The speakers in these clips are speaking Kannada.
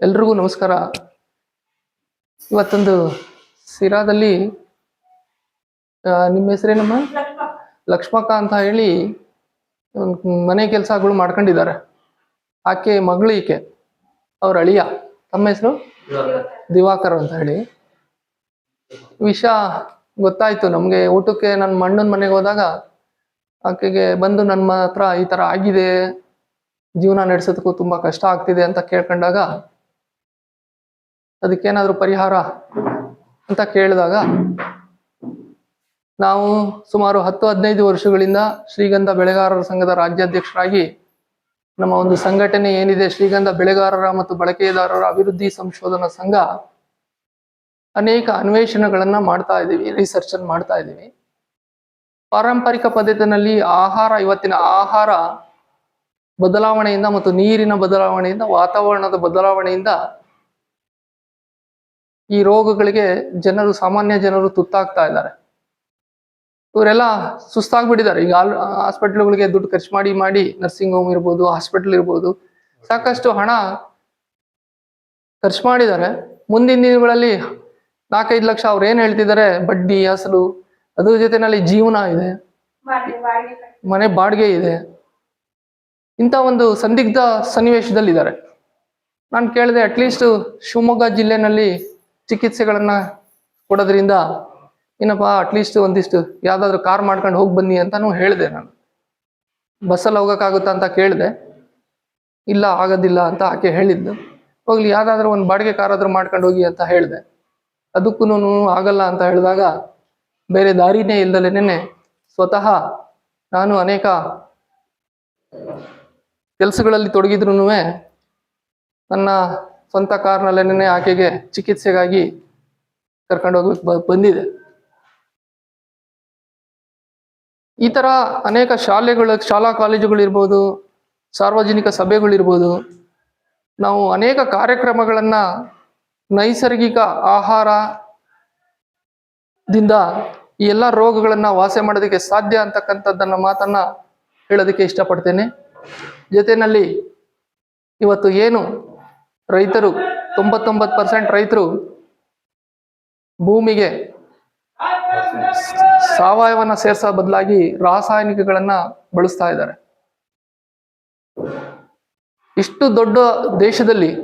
ಎಲ್ರಿಗೂ ನಮಸ್ಕಾರ. ಇವತ್ತೊಂದು ಸಿರಾದಲ್ಲಿ ನಿಮ್ಮ ಹೆಸರೇನಮ್ಮ? ಲಕ್ಷ್ಮಕ್ಕ ಅಂತ ಹೇಳಿ ಮನೆ ಕೆಲಸಗಳು ಮಾಡ್ಕೊಂಡಿದ್ದಾರೆ. ಆಕೆ ಮಗಳು ಈಕೆ. ಅವ್ರ ಅಳಿಯ. ತಮ್ಮ ಹೆಸರು? ದಿವಾಕರ್ ಅಂತ ಹೇಳಿ. ವಿಷ ಗೊತ್ತಾಯ್ತು ನಮ್ಗೆ. ಊಟಕ್ಕೆ ನನ್ನ ಮಣ್ಣನ ಮನೆಗೆ ಹೋದಾಗ ಆಕೆಗೆ ಬಂದು ನನ್ನ ಹತ್ರ ಈ ತರ ಆಗಿದೆ. ಜೀವನ ನಡೆಸೋದಕ್ಕೂ ತುಂಬಾ ಕಷ್ಟ ಆಗ್ತಿದೆ ಅಂತ ಕೇಳ್ಕೊಂಡಾಗ ಅದಕ್ಕೇನಾದ್ರೂ ಪರಿಹಾರ ಅಂತ ಕೇಳಿದಾಗ ನಾವು ಸುಮಾರು ಹತ್ತು, ಹದಿನೈದು ವರ್ಷಗಳಿಂದ ಶ್ರೀಗಂಧ ಬೆಳೆಗಾರರ ಸಂಘದ ರಾಜ್ಯಾಧ್ಯಕ್ಷರಾಗಿ ನಮ್ಮ ಒಂದು ಸಂಘಟನೆ ಏನಿದೆ, ಶ್ರೀಗಂಧ ಬೆಳೆಗಾರರ ಮತ್ತು ಬಳಕೆದಾರರ ಅಭಿವೃದ್ಧಿ ಸಂಶೋಧನಾ ಸಂಘ, ಅನೇಕ ಅನ್ವೇಷಣೆಗಳನ್ನ ಮಾಡ್ತಾ ಇದ್ದೀವಿ ರಿಸರ್ಚ್ ಅನ್ನು ಮಾಡ್ತಾ ಇದ್ದೀವಿ. ಪಾರಂಪರಿಕ ಪದ್ಧತಿನಲ್ಲಿ ಆಹಾರ, ಇವತ್ತಿನ ಆಹಾರ ಬದಲಾವಣೆಯಿಂದ ಮತ್ತು ನೀರಿನ ಬದಲಾವಣೆಯಿಂದ, ವಾತಾವರಣದ ಬದಲಾವಣೆಯಿಂದ ಈ ರೋಗಗಳಿಗೆ ಜನರು, ಸಾಮಾನ್ಯ ಜನರು ತುತ್ತಾಗ್ತಾ ಇದ್ದಾರೆ. ಇವರೆಲ್ಲ ಸುಸ್ತಾಗ್ಬಿಟ್ಟಿದ್ದಾರೆ. ಈಗ ಹಾಸ್ಪಿಟ್ಲ್ಗಳಿಗೆ ದುಡ್ಡು ಖರ್ಚು ಮಾಡಿ ಮಾಡಿ ನರ್ಸಿಂಗ್ ಹೋಮ್ ಇರ್ಬೋದು ಹಾಸ್ಪಿಟಲ್ ಇರ್ಬೋದು, ಸಾಕಷ್ಟು ಹಣ ಖರ್ಚು ಮಾಡಿದ್ದಾರೆ. ಮುಂದಿನ ದಿನಗಳಲ್ಲಿ ನಾಲ್ಕೈದು ಲಕ್ಷ ಅವ್ರು ಏನ್ ಹೇಳ್ತಿದ್ದಾರೆ? ಬಡ್ಡಿ ಅಸಲು ಅದ್ರ ಜೊತೆನಲ್ಲಿ ಜೀವನ ಇದೆ. ಮನೆ ಬಾಡಿಗೆ ಇದೆ. ಇಂಥ ಒಂದು ಸಂದಿಗ್ಧ ಸನ್ನಿವೇಶದಲ್ಲಿದ್ದಾರೆ. ನಾನು ಕೇಳಿದೆ ಅಟ್ಲೀಸ್ಟ್ ಶಿವಮೊಗ್ಗ ಜಿಲ್ಲೆನಲ್ಲಿ ಚಿಕಿತ್ಸೆಗಳನ್ನ ಕೊಡೋದ್ರಿಂದ ಏನಪ್ಪ ಅಟ್ಲೀಸ್ಟ್ ಒಂದಿಷ್ಟು ಯಾವ್ದಾದ್ರು ಕಾರ್ ಮಾಡ್ಕೊಂಡು ಹೋಗಿ ಬನ್ನಿ ಅಂತಾನು ಹೇಳಿದೆ ನಾನು. ಬಸ್ಸಲ್ಲಿ ಹೋಗೋಕ್ಕಾಗುತ್ತಾ ಅಂತ ಕೇಳಿದೆ. ಇಲ್ಲ, ಆಗೋದಿಲ್ಲ ಅಂತ ಆಕೆ ಹೇಳಿದ್ದು. ಹೋಗ್ಲಿ, ಯಾವ್ದಾದ್ರು ಒಂದು ಬಾಡಿಗೆ ಕಾರ್ ಆದ್ರೂ ಮಾಡ್ಕೊಂಡು ಹೋಗಿ ಅಂತ ಹೇಳಿದೆ. ಅದಕ್ಕೂ ಆಗಲ್ಲ ಅಂತ ಹೇಳಿದಾಗ ಬೇರೆ ದಾರಿನೇ ಇಲ್ದಲೇನೆ ಸ್ವತಃ ನಾನು ಅನೇಕ ಕೆಲಸಗಳಲ್ಲಿ ತೊಡಗಿದ್ರು ನನ್ನ ಸ್ವಂತ ಕಾರ್ನಲ್ಲೇನೆ ಆಕೆಗೆ ಚಿಕಿತ್ಸೆಗಾಗಿ ಕರ್ಕೊಂಡು ಹೋಗ್ಲಿಕ್ಕೆ ಬಂದಿದೆ. ಈ ಥರ ಅನೇಕ ಶಾಲೆಗಳು, ಶಾಲಾ ಕಾಲೇಜುಗಳಿರ್ಬೋದು ಸಾರ್ವಜನಿಕ ಸಭೆಗಳಿರ್ಬೋದು ನಾವು ಅನೇಕ ಕಾರ್ಯಕ್ರಮಗಳನ್ನ ನೈಸರ್ಗಿಕ ಆಹಾರದಿಂದ ಈ ಎಲ್ಲ ರೋಗಗಳನ್ನ ವಾಸಿ ಮಾಡೋದಕ್ಕೆ ಸಾಧ್ಯ ಅಂತಕ್ಕಂಥದ್ದನ್ನ ಮಾತನ್ನ ಹೇಳೋದಕ್ಕೆ ಇಷ್ಟಪಡ್ತೇನೆ. ಜೊತೆಯಲ್ಲಿ ಇವತ್ತು ಏನು ರೈತರು ತೊಂಬತ್ತೊಂಬತ್ತು ಪರ್ಸೆಂಟ್ ರೈತರು ಭೂಮಿಗೆ ಸಾವಯವನ್ನ ಸೇರ್ಸೋ ಬದಲಾಗಿ ರಾಸಾಯನಿಕಗಳನ್ನ ಬಳಸ್ತಾ ಇದ್ದಾರೆ. ಇಷ್ಟು ದೊಡ್ಡ ದೇಶದಲ್ಲಿ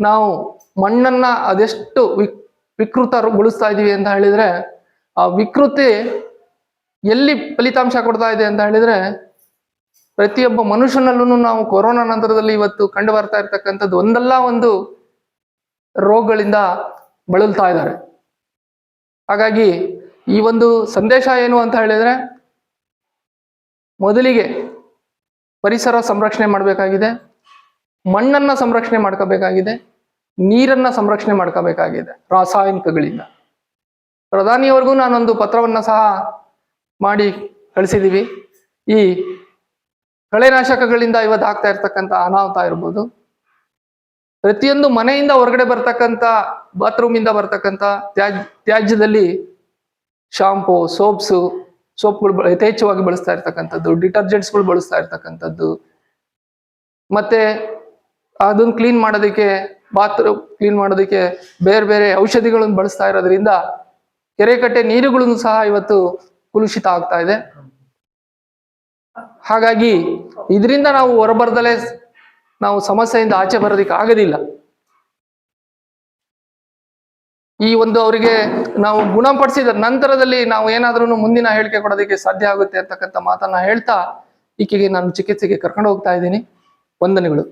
ನಾವು ಮಣ್ಣನ್ನ ಅದೆಷ್ಟು ವಿಕ್, ವಿಕೃತಗೊಳಿಸ್ತಾ ಇದೀವಿ ಅಂತ ಹೇಳಿದ್ರೆ, ಆ ವಿಕೃತಿ ಎಲ್ಲಿ ಫಲಿತಾಂಶ ಕೊಡ್ತಾ ಇದೆ ಅಂತ ಹೇಳಿದ್ರೆ ಪ್ರತಿಯೊಬ್ಬ ಮನುಷ್ಯನಲ್ಲೂ ನಾವು ಕೊರೋನಾ ನಂತರದಲ್ಲಿ ಇವತ್ತು ಕಂಡು ಬರ್ತಾ ಇರ್ತಕ್ಕಂಥದ್ದು ಒಂದಲ್ಲ ಒಂದು ರೋಗಗಳಿಂದ ಬಳಲ್ತಾ ಇದ್ದಾರೆ. ಹಾಗಾಗಿ ಈ ಒಂದು ಸಂದೇಶ ಏನು ಅಂತ ಹೇಳಿದ್ರೆ, ಮೊದಲಿಗೆ ಪರಿಸರ ಸಂರಕ್ಷಣೆ ಮಾಡಬೇಕಾಗಿದೆ, ಮಣ್ಣನ್ನ ಸಂರಕ್ಷಣೆ ಮಾಡ್ಕೋಬೇಕಾಗಿದೆ, ನೀರನ್ನ ಸಂರಕ್ಷಣೆ ಮಾಡ್ಕೋಬೇಕಾಗಿದೆ ರಾಸಾಯನಿಕಗಳಿಂದ. ಪ್ರಧಾನಿಯವರೆಗೂ ನಾನೊಂದು ಪತ್ರವನ್ನ ಸಹ ಮಾಡಿ ಕಳಿಸಿದೀವಿ. ಈ ಕಳೆನಾಶಕಗಳಿಂದ ಇವತ್ತು ಆಗ್ತಾ ಇರ್ತಕ್ಕಂಥ ಅನಾಹುತ ಇರ್ಬೋದು. ಪ್ರತಿಯೊಂದು ಮನೆಯಿಂದ ಹೊರಗಡೆ ಬರ್ತಕ್ಕಂಥ ಬಾತ್ರೂಮಿಂದ ಬರ್ತಕ್ಕಂಥ ತ್ಯಾಜ್, ತ್ಯಾಜ್ಯದಲ್ಲಿ ಶಾಂಪು, ಸೋಪ್ಸು, ಸೋಪ್ಗಳು ಯಥೇಚ್ಛವಾಗಿ ಬಳಸ್ತಾ ಇರ್ತಕ್ಕಂಥದ್ದು, ಡಿಟರ್ಜೆಂಟ್ಸ್ಗಳು ಬಳಸ್ತಾ ಇರ್ತಕ್ಕಂಥದ್ದು. ಮತ್ತೆ ಅದನ್ನ ಕ್ಲೀನ್ ಮಾಡೋದಕ್ಕೆ, ಬಾತ್ರೂಮ್ ಕ್ಲೀನ್ ಮಾಡೋದಕ್ಕೆ ಬೇರೆ ಬೇರೆ ಔಷಧಿಗಳನ್ನು ಬಳಸ್ತಾ ಇರೋದ್ರಿಂದ ಕೆರೆ ಕಟ್ಟೆ ನೀರುಗಳನ್ನು ಸಹ ಇವತ್ತು ಕುಲುಷಿತ ಆಗ್ತಾ ಇದೆ. ಹಾಗಾಗಿ ಇದರಿಂದ ನಾವು ಹೊರಬರ್ದಲೇ ನಾವು ಸಮಸ್ಯೆಯಿಂದ ಆಚೆ ಬರೋದಕ್ಕೆ ಆಗೋದಿಲ್ಲ. ಈ ಒಂದು ಅವರಿಗೆ ನಾವು ಗುಣಪಡಿಸಿದ ನಂತರದಲ್ಲಿ ನಾವು ಏನಾದ್ರೂ ಮುಂದಿನ ಹೇಳಿಕೆ ಕೊಡೋದಕ್ಕೆ ಸಾಧ್ಯ ಆಗುತ್ತೆ ಅಂತಕ್ಕಂಥ ಮಾತನ್ನ ಹೇಳ್ತಾ ಈಕೆಗೆ ನಾನು ಚಿಕಿತ್ಸೆಗೆ ಕರ್ಕೊಂಡು ಹೋಗ್ತಾ ಇದ್ದೀನಿ. ವಂದನೆಗಳು.